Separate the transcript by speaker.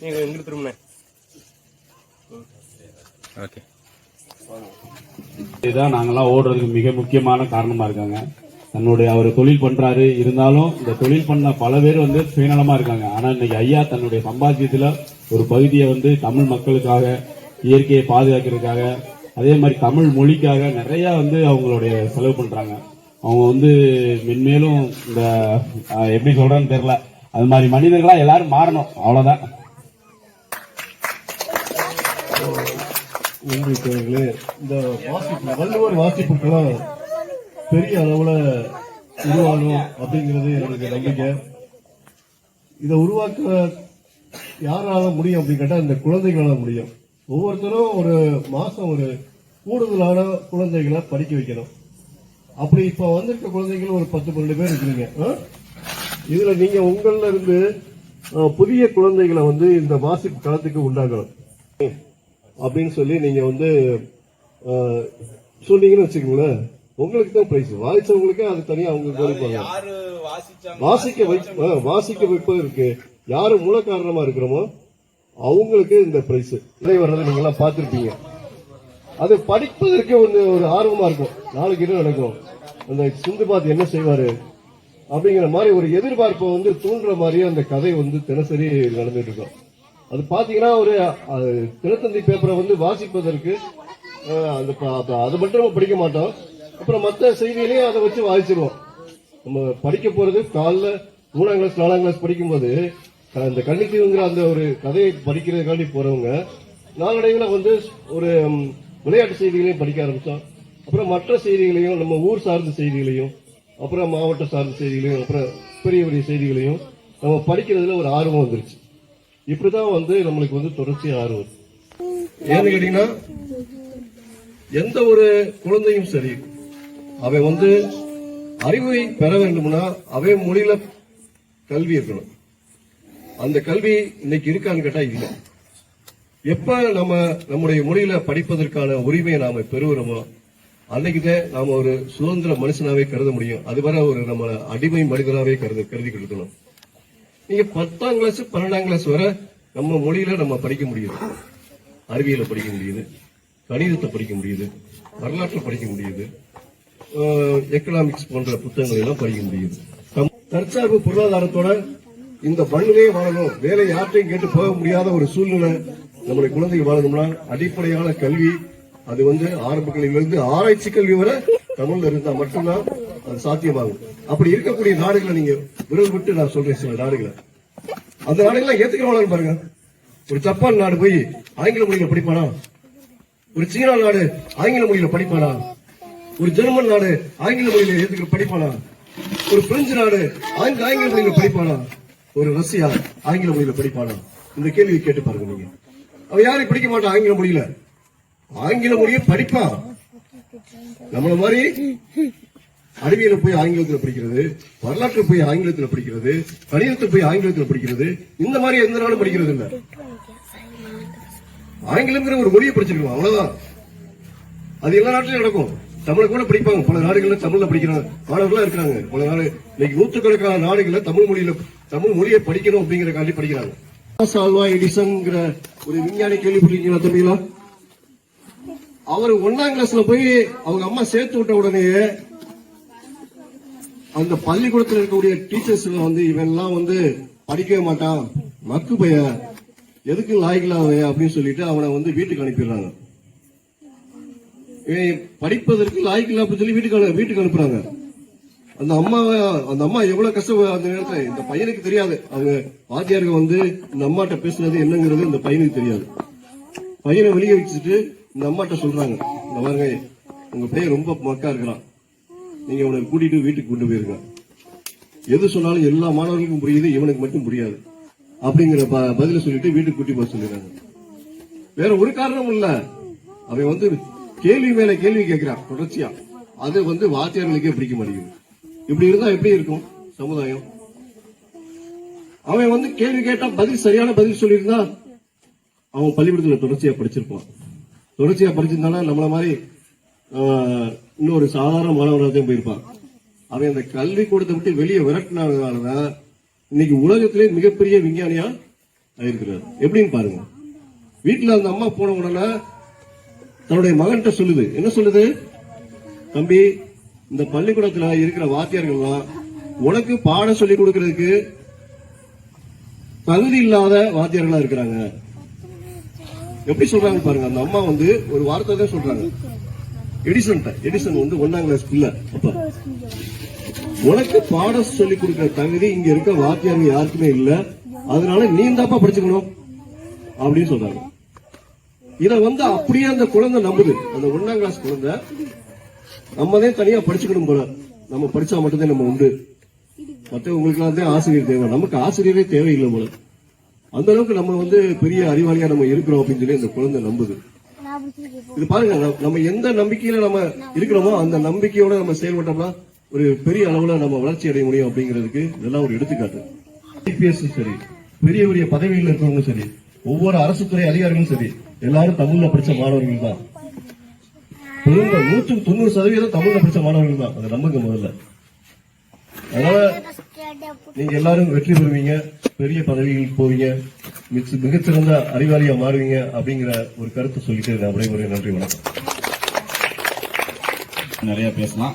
Speaker 1: நீங்க திரும்பினே ஓகே
Speaker 2: இதுதான் நாங்கெல்லாம் ஓடுறதுக்கு மிக முக்கியமான காரணமா இருக்காங்க. தன்னுடைய அவர் தொழில் பண்றாரு. இருந்தாலும் இந்த தொழில் பண்ண பல பேர் வந்து சுயநலமா இருக்காங்க. ஆனா இன்னைக்கு ஐயா தன்னுடைய சம்பாத்தியத்துல ஒரு பகுதியை வந்து தமிழ் மக்களுக்காக இயற்கையை பாதுகாக்கிறதுக்காக அதே மாதிரி தமிழ் மொழிக்காக நிறைய வந்து அவங்களுடைய செலவு பண்றாங்க. அவங்க வந்து மென்மேலும் இந்த எப்படி சொல்றேன்னு தெரியல. அது மாதிரி மனிதர்களா எல்லாரும் மாறணும். அவ்வளவுதான்.
Speaker 3: உங்களுக்கு இந்த வாசிப்பு வள்ளுவர் வாசிப்புக்கெல்லாம் பெரிய அளவுல உருவாகும் அப்படிங்கிறது எனக்கு நம்பிக்கை. இதை உருவாக்க யாரால முடியும் அப்படின்னு கேட்டா இந்த குழந்தைகளால முடியும். ஒவ்வொருத்தரும் ஒரு மாசம் ஒரு கூடுதலான குழந்தைகளை படிக்க வைக்கணும். அப்படி இப்ப வந்திருக்க குழந்தைகள் ஒரு பத்து பன்னெண்டு பேர் இருக்கிறீங்க? இதுல நீங்க உங்கள இருந்து புதிய குழந்தைகளை வந்து இந்த வாசிப்பு களத்துக்கு உண்டாகணும் அப்படின்னு சொல்லி நீங்க வந்து சொன்னீங்கன்னு வச்சுக்கோங்களேன். உங்களுக்கு தான் பிரைஸ் வாசிச்சவங்களுக்கு அது தனியா அவங்க கவனிப்பாங்க வாசிக்க வை வாசிக்க வைப்பது இருக்கு. யாரு மூல காரணமா இருக்கிறோமோ அவங்களுக்கு இந்த பிரைஸ் இதை வர்றதை நீங்க எல்லாம் பார்த்திருப்பீங்க. அது படிப்பதற்கு ஒரு ஒரு ஆர்வமா இருக்கும். நாளைக்கு என்ன நடக்கும்? அந்த சிந்துபாத் என்ன செய்வாரு? அப்படிங்கிற மாதிரி ஒரு எதிர்பார்ப்பை வந்து தூண்டுற மாதிரியே அந்த கதை வந்து தினசரி நடந்துட்டு இருக்கும் அது பாத்தீங்கன்னா ஒரு அது, தினத்தந்தி பேப்பரை வந்து வாசிப்பதற்கு அது அந்த அதை மட்டும் நம்ம படிக்க மாட்டோம். அப்புறம் மற்ற செய்திகளையும் அதை வச்சு வாசிச்சிருவோம். நம்ம படிக்க போறது காலைல மூணாம் கிளாஸ் நாலாம் கிளாஸ் படிக்கும்போது அஹ், இந்த கன்னித்தீவுங்கிற அந்த ஒரு கதையை படிக்கிறதுக்காண்டி போறவங்க நாளடைவில் வந்து ஒரு விளையாட்டு செய்திகளையும் படிக்க ஆரம்பிச்சோம். அப்புறம் மற்ற செய்திகளையும் நம்ம ஊர் சார்ந்த செய்திகளையும் அப்புறம் மாவட்ட சார்ந்த செய்திகளையும் அப்புறம் பெரிய பெரிய செய்திகளையும் நம்ம படிக்கிறதுல ஒரு ஆர்வம் வந்துருச்சு. இப்படிதான் வந்து நம்மளுக்கு வந்து தொடர்ச்சி ஆர்வம். ஏன்னு கேட்டீங்கன்னா எந்த ஒரு குழந்தையும் சரி அவன் வந்து அறிவை பெற வேண்டும்னா அவன் மொழியில கல்வி இருக்கணும். அந்த கல்வி இன்னைக்கு இருக்கான்னு கேட்டா இல்லை. எப்ப நம்ம நம்முடைய மொழியில படிப்பதற்கான உரிமையை நாம பெறுகிறோமோ அன்னைக்குதான் நாம ஒரு சுதந்திர மனுஷனாவே கருத முடியும். அதுவரை ஒரு நம்ம அடிமை மனிதனாவே கருத கருதி கொடுக்கணும். நீங்க பத்தாம் கிளாஸ் பன்னெண்டாம் கிளாஸ் வரை நம்ம மொழியில நம்ம படிக்க முடியுது. அறிவியலை படிக்க முடியுது. கணிதத்தை படிக்க முடியுது. வரலாற்றை படிக்க முடியுது. எக்கனாமிக்ஸ் போன்ற புத்தகங்களை எல்லாம் படிக்க முடியுது. தற்சார்பு பொருளாதாரத்தோட இந்த மண்ணிலே வாழணும். வேலை யார்ட்டையும் கேட்டு போக முடியாத ஒரு சூழ்நிலை நம்மளுடைய குழந்தைகள் வாழணும்னா அடிப்படையான கல்வி அது வந்து ஆரம்ப கல்வியிலிருந்து ஆராய்ச்சி கல்வி வரை தமிழ்ல இருந்தா மட்டும்தான் அது சாத்தியமாகும். அப்படி இருக்கக்கூடிய நாடுகளை நீங்க விரல் விட்டு நான் சொல்றேன் சில நாடுகளை. அந்த நாடுகள்லாம் ஏத்துக்கிறவங்க பாருங்க. ஒரு ஜப்பான் நாடு போய் ஆங்கில மொழியில படிப்பானா? ஒரு சீனா நாடு ஆங்கில மொழியில படிப்பானா? ஒரு ஜெர்மன் நாடு ஆங்கில மொழியில ஏத்துக்கிற படிப்பானா? ஒரு பிரெஞ்சு நாடு ஆங்கில ஆங்கில மொழியில படிப்பானா? ஒரு ரஷ்யா ஆங்கில மொழியில படிப்பானா? இந்த கேள்வி கேட்டு பாருங்க நீங்க. அவன் யாரும் படிக்க மாட்டான் ஆங்கில மொழியில. ஆங்கில மொழியை படிப்பான் நம்மள மாதிரி அறிவியல போய் ஆங்கிலத்துல படிக்கிறது வரலாற்று போய் ஆங்கிலத்துல படிக்கிறது கணிதத்தை போய் ஆங்கிலத்துல படிக்கிறது இந்த மாதிரி எந்த நாளும் படிக்கிறது இல்ல. ஆங்கிலம்ங்கிற ஒரு மொழியை படிச்சிருக்கோம் அவ்வளவுதான். அது எல்லா நாட்டிலும் நடக்கும். தமிழை கூட படிப்பாங்க. பல நாடுகள்ல தமிழ்ல படிக்கிறாங்க. மாணவர்களா இருக்கிறாங்க. பல நாடு இன்னைக்கு நூத்துக்கணக்கான நாடுகள்ல தமிழ் மொழியில தமிழ் மொழியை படிக்கணும் அப்படிங்கிற காண்டி படிக்கிறாங்க. எடிசன்ங்கிற ஒரு விஞ்ஞானி கேள்விப்பட்டிருக்கீங்களா தம்பிங்களா அவர் ஒன்னாம் கிளாஸ்ல போய் அவங்க அம்மா சேர்த்து விட்ட உடனேயே அந்த பள்ளிக்கூடத்தில் இருக்கக்கூடிய டீச்சர்ஸ் வந்து இவன் எல்லாம் வந்து படிக்கவே மாட்டான். மக்கு பைய. எதுக்கு லாய்க்கலாவே அப்படின்னு சொல்லிட்டு அவனை வந்து வீட்டுக்கு அனுப்பிடுறாங்க. படிப்பதற்கு லாய்க்கில்ல அப்படின்னு சொல்லி வீட்டுக்கு வீட்டுக்கு அனுப்புறாங்க. அந்த அம்மாவை அந்த அம்மா எவ்வளவு கஷ்டம் அந்த நேரத்தில் இந்த பையனுக்கு தெரியாது. அவங்க வாத்தியாருக்கு வந்து இந்த அம்மாட்ட பேசுனது என்னங்கிறது இந்த பையனுக்கு தெரியாது. பையனை வெளியே வச்சுட்டு இந்த அம்மாட்ட சொல்றாங்க இந்த மாதிரி உங்க பையன் ரொம்ப மக்கா இருக்கிறான். நீங்க அவனை கூட்டிட்டு வீட்டுக்கு கொண்டு போயிருங்க. எது சொன்னாலும் எல்லா மாணவர்களுக்கும் புரியுது இவனுக்கு மட்டும் புரியாது. அப்படிங்கிற ப- பதில சொல்லிட்டு வீட்டுக்கு கூட்டி போக சொல்லிடுறாங்க. வேற ஒரு காரணமும் இல்ல. அவன் வந்து கேள்வி மேல கேள்வி கேட்கிறான் தொடர்ச்சியா. அது வந்து வாத்தியார்களுக்கே பிடிக்க மாட்டேங்குது. இப்படி இருந்தா எப்படி இருக்கும் சமுதாயம்? அவன் வந்து கேள்வி கேட்டா பதில் சரியான பதில் சொல்லியிருந்தா அவன் பள்ளிக்கூடத்துல தொடர்ச்சியா படிச்சிருப்பான். தொடர்ச்சியா படிச்சிருந்தானா நம்மள மாதிரி இன்னொரு சாதாரண மாணவனாக போயிருப்பான். அவன் அந்த கல்வி கூடத்தை விட்டு வெளியே விரட்டினதுனாலதான் இன்னைக்கு உலகத்திலே மிகப்பெரிய விஞ்ஞானியா ஆயிருக்கிறார். எப்படின்னு பாருங்க. வீட்டுல அந்த அம்மா போன உடனே தன்னுடைய மகன்கிட்ட சொல்லுது. என்ன சொல்லுது? தம்பி இந்த பள்ளிக்கூடத்துல இருக்கிற வாத்தியார்கள்லாம் உனக்கு பாடம் சொல்லி கொடுக்கறதுக்கு தகுதி இல்லாத வாத்தியார்களா இருக்கிறாங்க. எப்படி சொல்றாங்க பாருங்க. அந்த அம்மா வந்து ஒரு வார்த்தை தான் சொல்றாங்க. எடிசன் எடிசன் வந்து ஒன்னாம் கிளாஸ் பிள்ளை அப்ப உனக்கு பாடம் சொல்லி கொடுக்கிற தகுதி இங்க இருக்க வாத்தியார்கள் யாருக்குமே இல்ல. அதனால நீ தாப்பா படிச்சுக்கணும். அப்படின்னு சொல்றாங்க. இத வந்து அப்படியே அந்த குழந்தை நம்புது. அந்த ஒன்னாம் கிளாஸ் குழந்தை நம்மதே தனியா படிச்சுக்கணும் போல. நம்ம படிச்சா மட்டும்தான் நம்ம உண்டு. மற்றவங்களுக்கு தான் ஆசிரியர் தேவை. நமக்கு ஆசிரியரே தேவையில்லை போல. அந்த அளவுக்கு நம்ம வந்து பெரிய அறிவாளியா நம்ம இருக்கிறோம் அப்படின்னு சொல்லி அந்த குழந்தை நம்புது. இது பாருங்க நம்ம- எந்த நம்பிக்கையில நம்ம இருக்கிறோமோ அந்த நம்பிக்கையோட நம்ம செயல்பட்டோம்னா ஒரு பெரிய அளவுல நம்ம வளர்ச்சி அடைய முடியும் அப்படிங்கிறதுக்கு இதெல்லாம் ஒரு எடுத்துக்காட்டு. ஐபிஎஸ் சரி பெரிய பெரிய பதவியில் இருக்கிறவங்க சரி ஒவ்வொரு அரசு துறை அதிகாரிகளும் சரி எல்லாரும் தமிழ்ல படிச்ச மாணவர்கள் தான். நூற்றுக்கு தொண்ணூறு சதவீதம் தமிழ்ல படிச்ச மாணவர்கள் தான். அதை நம்புங்க முதல்ல. அதனால நீங்க எல்லாரும் வெற்றி பெறுவீங்க பெரிய பதவிகளுக்கு போவீங்க மிகச்சிறந்த அறிவாளியா மாறுவீங்க அப்படிங்கிற ஒரு கருத்தை சொல்லிட்டு நான் விடைபெறுகிறேன். நன்றி வணக்கம்.
Speaker 2: நிறைய பேசலாம்.